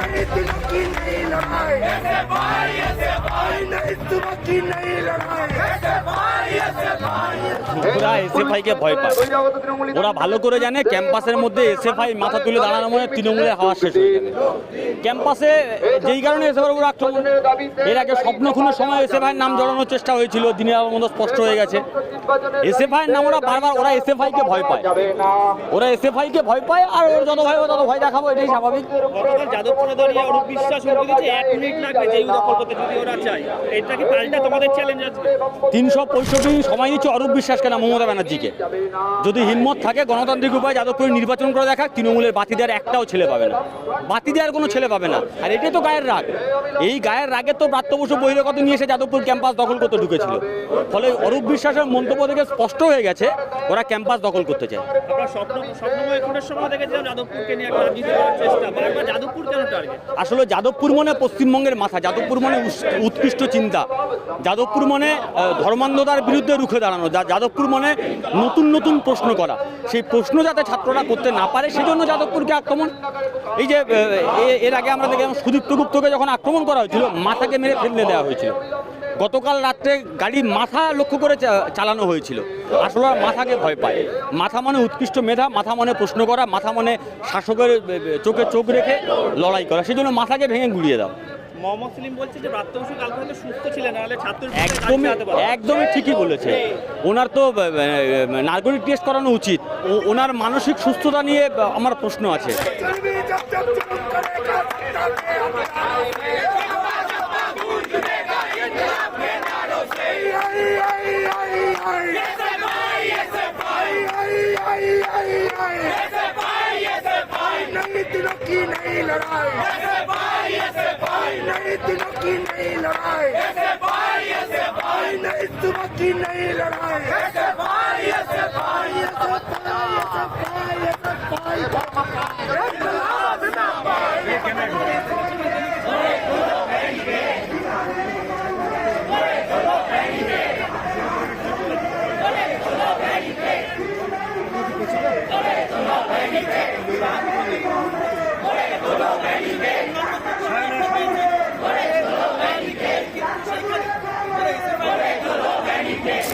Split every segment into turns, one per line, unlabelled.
दिलों की नहीं लड़ाई नहीं दिलों की नहीं लड़ाई नहीं सुबह की नहीं लड़ाई
ওরা এসএফআই কে ভয় পায় ওরা ভালো করে জানে ক্যাম্পাসের মধ্যে এসএফআই মাথা তুলে দাঁড়ানো মানে তৃণমূলের হাওয়া শেষ হয়ে যাবে ক্যাম্পাসে যেই কারণে এসএফআই উপর আক্রমণ এর আগে স্বপ্ন খুনের সময় এসএফআই নাম জড়ানোর চেষ্টা হয়েছিল দিনের আলোর মতো স্পষ্ট হয়ে গেছে এসএফআই নাম ওরা বারবার ওরা এসএফআই কে ভয় পায় ওরা এসএফআই কে ভয় পায় আর ওর যত ভয় হবে তত ভয় দেখাবো এটাই স্বাভাবিক
গতকাল যাদবপুরে দাঁড়িয়ে অরূপ বিশ্বাস দিচ্ছে এক মিনিট লাগবে দখল করতে যদি ওরা চায়। এটা কি পাল্টা তোমাদের চ্যালেঞ্জ আছে?
তিনশো পঁয়ষট্টি সময় দিচ্ছে অরূপ বিশ্বাসকে না মমতা ব্যানার্জিকে। যদি হিম্মত থাকে গণতান্ত্রিক উপায় যাদবপুরে নির্বাচন করে দেখা তৃণমূলের বাতি দেওয়ার একটাও ছেলে পাবে না। বাতি দেওয়ার কোনো ছেলে পাবে না। আর এটাই তো গায়ের রাগ। এই গায়ের রাগে তো প্রাপ্ত বসু বহিরাগত নিয়ে এসে যাদবপুর ক্যাম্পাস দখল করতে ঢুকেছিল। ফলে অরূপ বিশ্বাসের মন্তব্য থেকে স্পষ্ট হয়ে গেছে ওরা ক্যাম্পাস দখল করতে চায়।
আমরা স্বপ্ন স্বপ্নময় সময় দেখেছিলাম যাদবপুরকে নিয়ে একটা রাজনীতি করার চেষ্টা। বারবার যাদবপুর কেন
আসলে যাদবপুর মনে পশ্চিমবঙ্গের মাথা, যাদবপুর মনে উৎকৃষ্ট চিন্তা। যাদবপুর মনে ধর্মান্ধতার বিরুদ্ধে রুখে দাঁড়ানো যাদবপুর মনে নতুন নতুন প্রশ্ন করা। সেই প্রশ্ন যাতে ছাত্ররা করতে না পারে, সেজন্য যাদবপুরকে আক্রমণ। এই যে এর আগে আমরা দেখলাম সুদীপ্ত গুপ্তকে যখন আক্রমণ করা হয়েছিল, মাথাকে মেরে ফেলে দেওয়া হয়েছিল। গতকাল রাত্রে গাড়ি মাথা লক্ষ্য করে চালানো হয়েছিল। আসলে মাথাকে ভয় পায়। মাথা মানে উৎকৃষ্ট মেধা মাথা মানে প্রশ্ন করা মাথা মানে শাসকের চোখে চোখ রেখে লড়াই করা। সেই জন্য মাথাকে ভেঙে গুড়িয়ে দাও। একদমই একদমই ঠিকই বলেছে। ওনার তো নার্গরিক টেস্ট করানো উচিত। ওনার মানসিক সুস্থতা নিয়ে আমার প্রশ্ন আছে।
नहीं दिलों की नहीं लड़ाई नहीं दिलों की नहीं लड़ाई नहीं सुबह की नहीं लड़ाई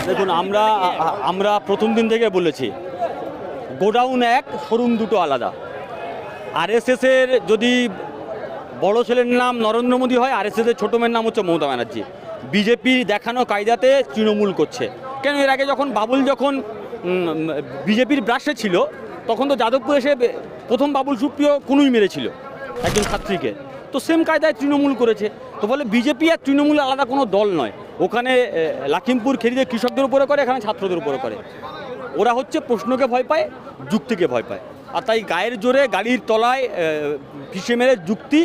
দেখুন, আমরা আমরা প্রথম দিন থেকে বলেছি, গোডাউন এক, শোরুম দুটো আলাদা। আরএসএসের যদি বড় ছেলের নাম নরেন্দ্র মোদী হয় আরএসএসের ছোটো মেয়ের নাম হচ্ছে মমতা ব্যানার্জি। বিজেপি দেখানো কায়দাতে তৃণমূল করছে। কেন, এর আগে যখন বাবুল যখন বিজেপির ব্রাশে ছিল, তখন তো যাদবপুর এসে প্রথম বাবুল সুপ্রিয় কোনুই মেরেছিল একজন ছাত্রীকে। তো সেম কায়দায় তৃণমূল করেছে। তো বলে বিজেপি আর তৃণমূল আলাদা কোনো দল নয়। ওখানে লাখিমপুর খেরিয়ে কৃষকদের উপরে করে এখানে ছাত্রদের উপরে করে। ওরা হচ্ছে প্রশ্নকে ভয় পায় যুক্তিকে ভয় পায়। আর তাই গায়ের জোরে গাড়ির তলায় পিষে মেরে যুক্তি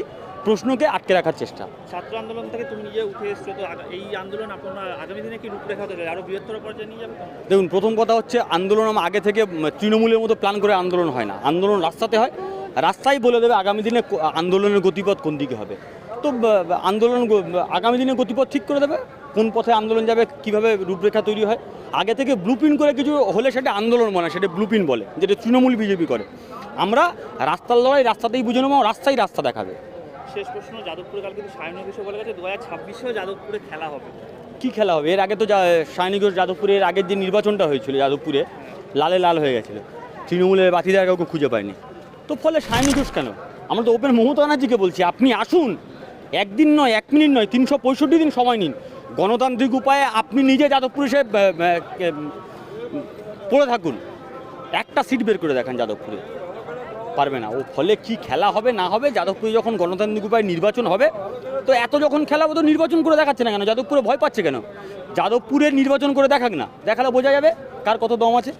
প্রশ্নকে আটকে রাখার চেষ্টা।
ছাত্র আন্দোলন থেকে তুমি নিজে উঠে এসছো তো এই আন্দোলন আপনার আগামী দিনে কি রূপরেখা দেবে? আরও বৃহত্তর পর্যায়ে নিয়ে যাবে
দেখুন প্রথম কথা হচ্ছে আন্দোলন আমার আগে থেকে তৃণমূলের মতো প্ল্যান করে আন্দোলন হয় না। আন্দোলন রাস্তাতে হয়। রাস্তাই বলে দেবে আগামী দিনে আন্দোলনের গতিপথ কোন দিকে হবে। তো আন্দোলন আগামী দিনে গতিপথ ঠিক করে দেবে। কোন পথে আন্দোলন যাবে কীভাবে রূপরেখা তৈরি হয়। আগে থেকে ব্লুপ্রিন্ট করে কিছু হলে সেটা আন্দোলন মানে সেটা ব্লুপ্রিন্ট বলে যেটা তৃণমূল বিজেপি করে। আমরা রাস্তার লড়াই রাস্তাতেই বুঝে নেব রাস্তাই রাস্তা দেখাবে।
শেষ প্রশ্ন যাদবপুরে কাল কিন্তু সায়ন বিষয় বলে গেছে দু হাজার ছাব্বিশেও যাদবপুরে খেলা হবে।
কি খেলা হবে? এর আগে তো সায়নিগঞ্জ যাদবপুরের আগের যে নির্বাচনটা হয়েছিল যাদবপুরে লালে লাল হয়ে গেছিল। তৃণমূলের বাতিদার কাউকে খুঁজে পায়নি। তো ফলে সায়নিগঞ্জ কেন? আমরা তো ওপেন মমতা ব্যানার্জিকে বলছি আপনি আসুন। একদিন নয়, এক মিনিট নয়, তিনশো পঁয়ষট্টি দিন সময় নিন। গণতান্ত্রিক উপায়ে আপনি নিজে যাদবপুর এসে পড়ে থাকুন। একটা সিট বের করে দেখান যাদবপুরে। পারবে না। ও ফলে কি খেলা হবে, না হবে, যাদবপুরে যখন গণতান্ত্রিক উপায়ে নির্বাচন হবে, তো এত যখন খেলা হবে তো নির্বাচন করে দেখাচ্ছে না কেন? যাদবপুরে ভয় পাচ্ছে কেন? যাদবপুরে নির্বাচন করে দেখাক না। দেখালে বোঝা যাবে কার কত দম আছে।